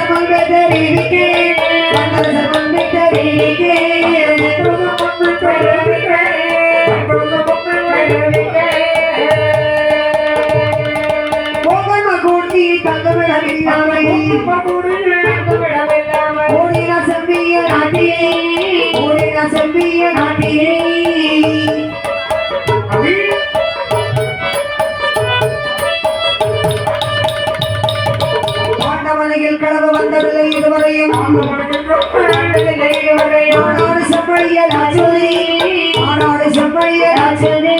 சமல் ஆனாடு செம்பழிய ராஜோதி ஆனாடு செம்பழிய ராஜோதி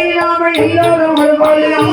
இல்லாமல் எல்லோரும் ஒரு போலும்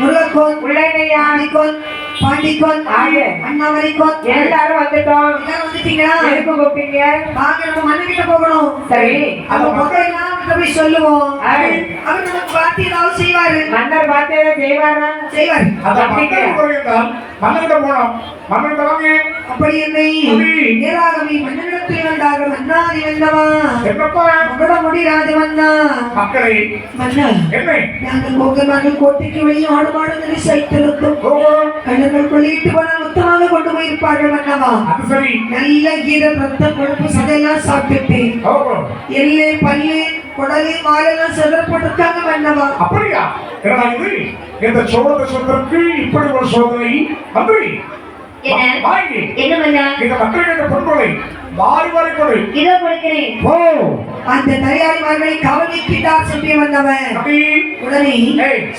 முத்துக்கோன் முருகக்கோன் பாண்டிக்கோன் ஆயே. அண்ணாமலைக்கோன் எல்லாரும் வந்துட்டோம்? எல்லாரும் வந்துட்டீங்களா? எதுக்கு கூப்பிட்டீங்க? வாங்க நம்ம மண்ணுகிட்ட போகணும். சரி. அவங்க பக்கம் கிட்ட போய் சொல்லுவோம். அவர் நமக்கு வார்த்தை ஏதாவது செய்வாரு. மன்னர் பார்த்தே செய்வாரா? செய்வார். மன்னகிட்ட போனோம். மன்னகிட்ட வாங்க. அப்படி என்னை அப்படி. நேராகவே மன்னனிடத்தில் வந்தாக மன்னாதி வந்தவா? என்னப்பா மகுட முடி ராஜவண்ணா மக்களை. மன்னா என்ன? நாங்கள் கோட்டைக்கு வெளியே கண்ணர்கள் கொள்ளிட்டு போனால் மொத்தமாக கொண்டு போயிருப்பார்கள் மன்னவா? அது சரி. நல்ல கீரம் ரத்தம் கொழுப்பு சதையெல்லாம் சாப்பிட்டுட்டேன். ஓஹோ எள்ளு பல்லு குடலு மாலெல்லாம் செதறப்பட்டிருக்காங்க மன்னவா. அப்படியா? இது இந்த சோழ சொல்றதுக்கு இப்படி ஒரு சோதனை மந்திரி என்ன? பண்ணா இந்த இதோ கொடுக்கிறேன். ஓ அந்த தயாரிமார்களை கவனிக்கிட்டார் சொல்லி வந்தவன் உடனே.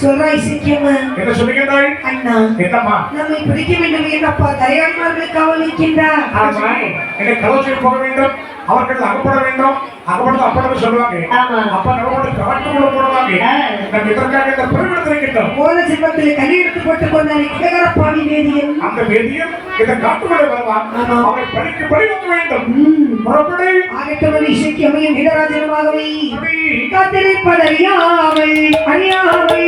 சொல்றாய் சிக்கியம்மா. என்ன சொல்லுகின்றாய் அண்ணா என்னம்மா? நம்மை பிடிக்க வேண்டும் என்றப்பா தயாரிமார்களை கவனிக்கின்றார். ஆமா என்னை கலோசியில் போக வேண்டும். அவர்கள் அகப்பட வேண்டும். அகப்படது அப்படம் சொல்லுவாங்க. அப்ப நம்ம காட்டுக்குள்ள போடுவாங்க. நம்ம இதற்காக இந்த பெருமிடத்திருக்கின்றோம் போல சிற்பத்தில் கையெழுத்து போட்டுக் கொண்டார் குலகரப்பாணி வேதியன். அந்த வேதியன் இந்த காட்டுக்குள்ளே வருவான் ஆமா. அவனை பழிக்கு பழி வைக்க வேண்டும் புறப்படு. ஆகட்டவனை சிக்கியமையும் வீரராஜனமாகவே. அப்படி காத்திருப்பதறியாமல் அறியாமல்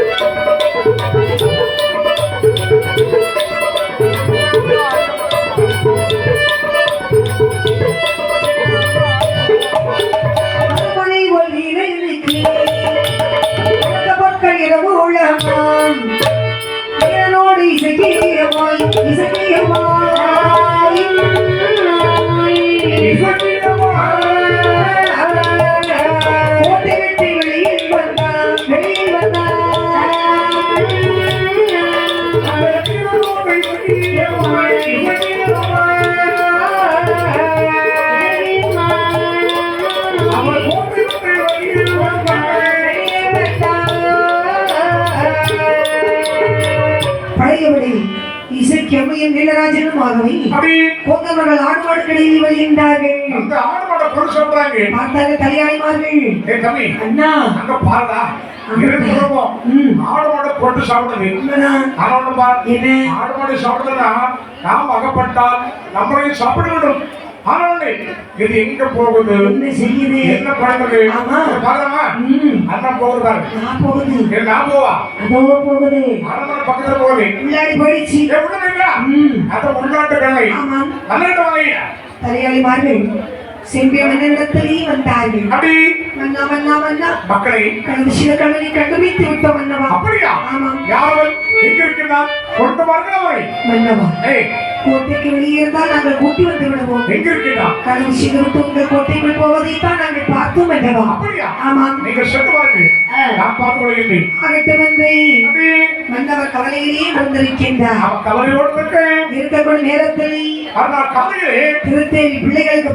இசையமாய் இசையமாய் கெம்மையும் நீலராஜனும் ஆகவே அப்படி போந்தவர்கள் ஆடு மாடு கடையில் வருகின்றார்கள். அந்த ஆடு மாட பொருள் சொல்றாங்க பார்த்தாங்க கல்யாணிமார்கள் ஏ தம்பி அண்ணா. அங்க பாருடா. இரண்டு குடும்பம். ம். ஆடு மாடு போட்டு சாப்பிடுது உண்மைதான். ஆனா ஒண்ணு பார். என்ன? ஆடு மாடு சாப்பிடுறதுனா நாம் அகப்பட்டால் நம்மளையும் சாப்பிட வேண்டும் ஆனால் இது எங்க போகுது? என்ன செய்யுது? என்ன ஆமா. பாக்குறமா. அண்ணன் போகுதாரு நான் போகுது. நான் போவா? அதோ போகுது. அரண்மனை பக்கத்துல போகுது. உள்ளாடி போயிடுச்சு. ம். அத உள்நாட்டு ஆமாம் நல்ல வாங்க தலையாளிமார்கள் செம்பிய மன்னனிடத்திலே வந்தார்கள் அப்படி. மன்னா மன்னா மன்னா மக்களை. கடந்த சில கடலை கண்டுபிடித்து விட்ட மன்னவா அப்படியா? ஆமாம் யாரவன் எங்க இருக்கிறான்? கொண்டு பாருங்க அவரை. மன்னவா ஏய் கோட்டைக்கு வெளியே இருந்தால் நாங்கள் கூட்டி வந்து விடுவோம். எங்க இருக்கிறான் கடல் சிறுவிட்டு உங்கள் கோட்டைக்குள் போவதைத்தான் நாங்கள் பார்த்தோம் மன்னவா அப்படியா? ஆமாம் நீங்க சென்று பாருங்க நான் கொள்கின்றேன் அகட்டு வந்து மன்னவர் கவலையிலேயே வந்திருக்கின்றார். அவன் கவலையோடு இருக்கேன். இருக்கக்கூடிய நேரத்தில் ஆனால் கவலையிலே திருத்தேவி பிள்ளைகளுக்கு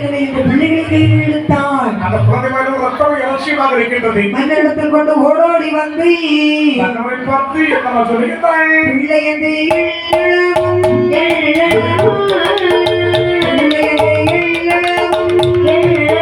இல்லை என்று பிள்ளைகளை கையில் அந்த ஒரு ரத்தம் இலட்சியமாக இருக்கின்றது. மன்னரிடத்தில் கொண்டு ஓடோடி வந்து பார்த்து சொல்லுகின்றேன்? பிள்ளை என்று எள்ளவும், பிள்ளை